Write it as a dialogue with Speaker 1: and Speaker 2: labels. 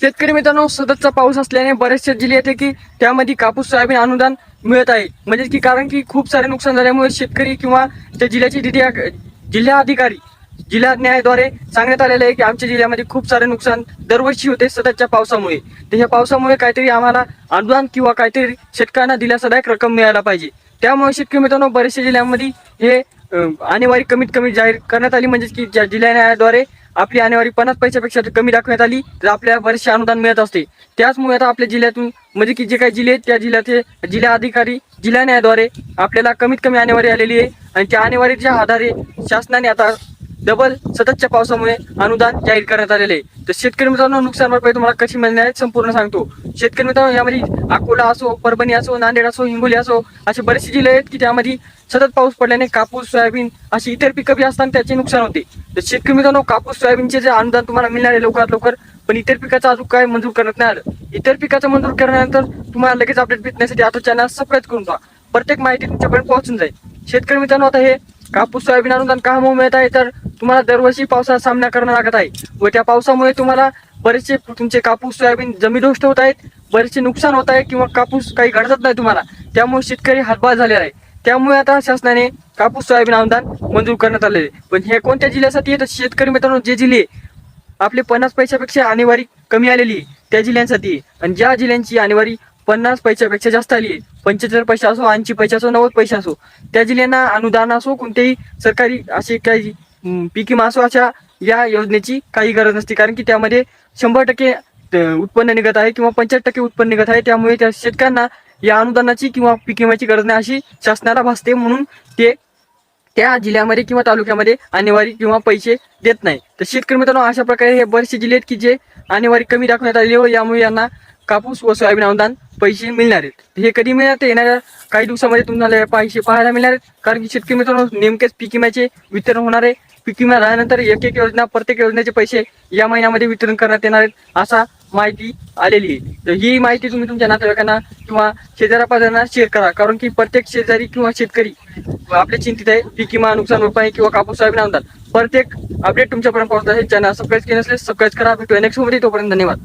Speaker 1: शेतकरी मित्रांनो सततचा पाऊस असल्याने बरेचसे जिल्हे येते की त्यामध्ये कापूस सोयाबीन अनुदान मिळत आहे. म्हणजे की कारण की खूप सारे नुकसान झाल्यामुळे शेतकरी किंवा त्या जिल्ह्याचे जिल्हा जिल्हा अधिकारी जिल्हा न्यायाद्वारे सांगण्यात आलेलं आहे की आमच्या जिल्ह्यामध्ये खूप सारे नुकसान दरवर्षी होते सततच्या पावसामुळे. तर ह्या पावसामुळे काहीतरी आम्हाला अनुदान किंवा काहीतरी शेतकऱ्यांना दिल्यासदायक रक्कम मिळायला पाहिजे. त्यामुळे शेतकरी मित्रांनो बरेचशा जिल्ह्यांमध्ये हे अं, आणेवारी कमीत कमी जाहीर करण्यात आली. म्हणजे की ज्या जिल्हा न्यायाद्वारे आपली आणेवारी पन्नास पैशापेक्षा कमी दाखवण्यात आली तर आपल्याला बरेचसे अनुदान मिळत असते. त्याचमुळे आता आपल्या जिल्ह्यातून म्हणजे की जे काही जिल्हे आहेत त्या जिल्ह्याचे जिल्हा अधिकारी जिल्हा न्यायाद्वारे आपल्याला कमीत कमी आणेवारी आलेली आहे. आणि त्या आणेवारीच्या आधारे शासनाने आता डबल सततच्या पावसामुळे अनुदान जाहीर करण्यात आलेले आहे. तर शेतकरी मित्रांनो नुकसान भरपाई तुम्हाला कशी मिळणार आहे संपूर्ण सांगतो. शेतकरी मित्रांनो यामध्ये अकोला असो परभणी असो नांदेड असो हिंगोली असो असे बरेचसे जिल्हे आहेत की त्यामध्ये सतत पाऊस पडल्याने कापूस सोयाबीन अशी इतर पिकं बी असताना त्याचे नुकसान होते. तर शेतकरी मित्रांनो कापूस सोयाबीनचे जे अनुदान तुम्हाला मिळणार आहे लवकरात लवकर पण इतर पिकाचं अजून काय मंजूर करण्यात नाही आलं. इतर पिकाचं मंजूर करण्यानंतर तुम्हाला लगेच अपडेट भेटण्यासाठी आता चॅनल सबस्क्राईब करून पहा प्रत्येक माहिती तुमच्यापर्यंत पोहोचून जाईल. शेतकरी मित्रांनो आता हे कापूस सोयाबीन अनुदान का मिळत आहे तर तुम्हाला दरवर्षी पावसाचा सामना करणं लागत आहे व त्या पावसामुळे तुम्हाला बरेचसे तुमचे कापूस सोयाबीन जमीनदोस्त होत आहेत. बरेचसे नुकसान होत आहे किंवा कापूस काही घडतच नाही तुम्हाला. त्यामुळे शेतकरी हातभार झालेला आहे. त्यामुळे आता शासनाने कापूस सोयाबीन अनुदान मंजूर करण्यात आलेले आहे. पण हे कोणत्या जिल्ह्यासाठी आहे? तर शेतकरी मित्रांनो जे जिल्हे आपले पन्नास पैशापेक्षा आणेवारी कमी आलेली आहे त्या जिल्ह्यांसाठी आणि ज्या जिल्ह्यांची आणेवारी पन्नास पैशापेक्षा जास्त आली आहे पंच्याहत्तर पैसे असो ऐंशी पैसे असो नव्वद पैसे असो त्या जिल्ह्यांना अनुदान असो कोणतेही सरकारी असे काही पीक विमा या योजनेची काही गरज नसते. कारण की त्यामध्ये शंभर टक्के उत्पन्न निघत आहे किंवा पंच्याहत्तर टक्के उत्पन्न निघत आहे. त्यामुळे त्या शेतकऱ्यांना या अनुदानाची किंवा पीक विम्याची गरज नाही अशी शासनाला भासते. म्हणून ते त्या जिल्ह्यामध्ये किंवा तालुक्यामध्ये आणेवारी किंवा पैसे देत नाही. तर शेतकरी मित्रांनो अशा प्रकारे हे बरेचसे जिल्हे आहेत की जे आणेवारी कमी दाखवण्यात आली व यामुळे यांना कापूस व सोयाबीन अनुदान पैसे मिळणार आहेत. हे कधी मिळणार? ते येणाऱ्या काही दिवसामध्ये तुम्हाला पैसे पाहायला मिळणार आहेत. कारण की शेतकरी मित्रांनो नेमकेच पीक विम्याचे वितरण होणार आहे. पीक विमा झाल्यानंतर एक एक योजना प्रत्येक योजनेचे पैसे या महिन्यामध्ये वितरण करण्यात येणार आहेत असा माहिती आलेली आहे. तर ही माहिती तुम्ही तुमच्या नातेवाईकांना किंवा शेजाऱ्या शेअर करा. कारण की प्रत्येक शेजारी किंवा शेतकरी आपल्या चिंतित आहे पीक विमा नुकसान भरपाई किंवा कापूस सोयाबीन अनुदान. प्रत्येक अपडेट तुमच्यापर्यंत पोहोचत आहे. चॅनल सबस्क्राईब केले नसले सबस्क्राईब करा. भेटूया नेक्स्टमध्ये. तोपर्यंत धन्यवाद.